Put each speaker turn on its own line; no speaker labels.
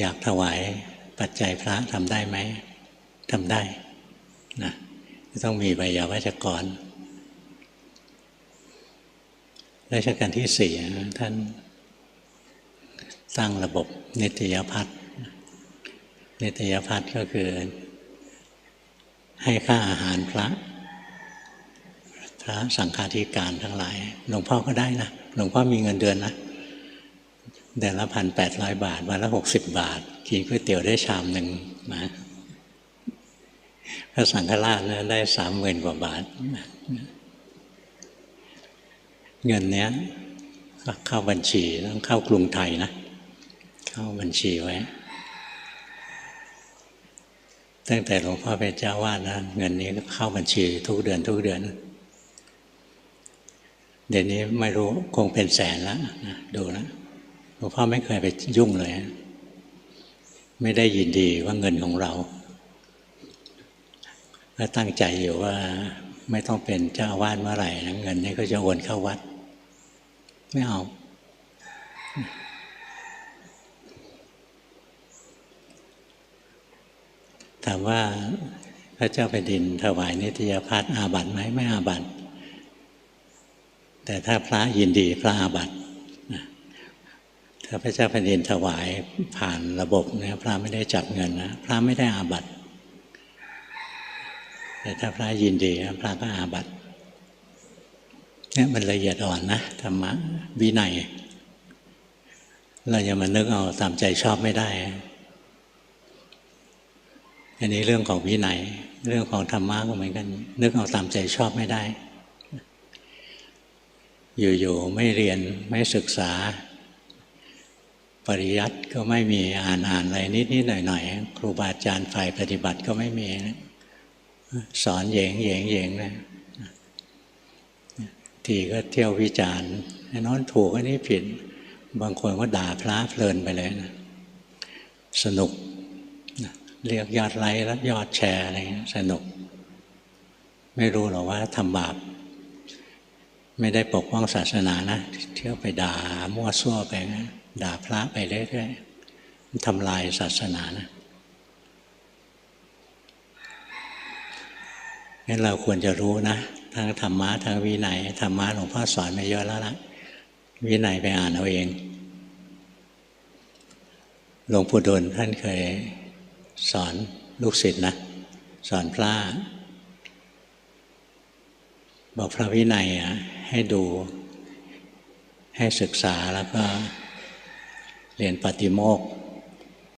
อยากถวายปัจจัยพระทำได้ไหมทำได้นะต้องมีใบยาวัจกรรัชกาลที่สี่ท่านสร้างระบบนิตยพัฒน์นิตยพัฒน์ก็คือ ให้ค่าอาหารพระ พระสังฆาธิการทั้งหลาย หลวงพ่อก็ได้นะ หลวงพ่อมีเงินเดือนนะ เดือนละพันแปดร้อยบาท วันละหกสิบบาท กินก๋วยเตี๋ยวได้ชามหนึ่งนะพระสังฆราชนะได้สามหมื่นกว่าบาท เงินเนี้ยเข้าบัญชีต้องเข้ากรุงไทยนะ เข้าบัญชีไว้ ตั้งแต่หลวงพ่อเป็นเจ้าวาดนะเงินนี้เข้าบัญชีทุกเดือนทุกเดือน เดี๋ยวนี้ไม่รู้คงเป็นแสนแล้วนะดูนะ หลวงพ่อไม่เคยไปยุ่งเลย ไม่ได้ยินดีว่าเงินของเราก็ตั้งใจอยู่ว่าไม่ต้องเป็นเจ้าอาวาดเมื่อไหร่นะเงินนี้ก็จะโอนเข้าวัด ไม่เอา ถามว่าพระเจ้าแผ่นดินถวายนิตยพัฒอาบัติไหมไม่อาบัติแต่ถ้าพระยินดีพระอาบัติ ถ้าพระเจ้าแผ่นดินถวายผ่านระบบเนี่ยพระไม่ได้จับเงินนะพระไม่ได้อาบัติแต่ถ้าพระยินดีพระก็อาบัติเนี่ยมันละเอียดอ่อนนะธรรมะวินัยเราอย่ามานึกเอาตามใจชอบไม่ได้ อันนี้เรื่องของวินัยเรื่องของธรรมะก็เหมือนกัน นึกเอาตามใจชอบไม่ได้ อยู่ๆไม่เรียนไม่ศึกษา ปริยัติก็ไม่มีอ่านอ่านอะไรนิดๆหน่อยๆครูบาอาจารย์ฝ่ายปฏิบัติก็ไม่มีนะสอนเหยงเหยงเหยงนะทีก็เที่ยววิจารณ์นอนถูกอันนี้ผิด บางคนก็ด่าพระเพลินไปเลยนะสนุกเรียกยอดไลค์แล้วยอดแชร์อะไรสนุก ไม่รู้หรอกว่าทำบาป ไม่ได้ปกป้องศาสนานะ เที่ยวไปด่ามั่วซั่วไปนะด่าพระไปเรื่อยๆทำลายศาสนานะงั้นเราควรจะรู้นะทั้งธรรมะทั้งวินัยธรรมะหลวงพ่อสอนมาเยอะแล้วละวินัยไปอ่านเอาเองหลวงปู่ดูลท่านเคยสอนลูกศิษย์นะ สอนพระ บอกพระวินัยให้ดูให้ศึกษาแล้วก็เรียนปฏิโมกข์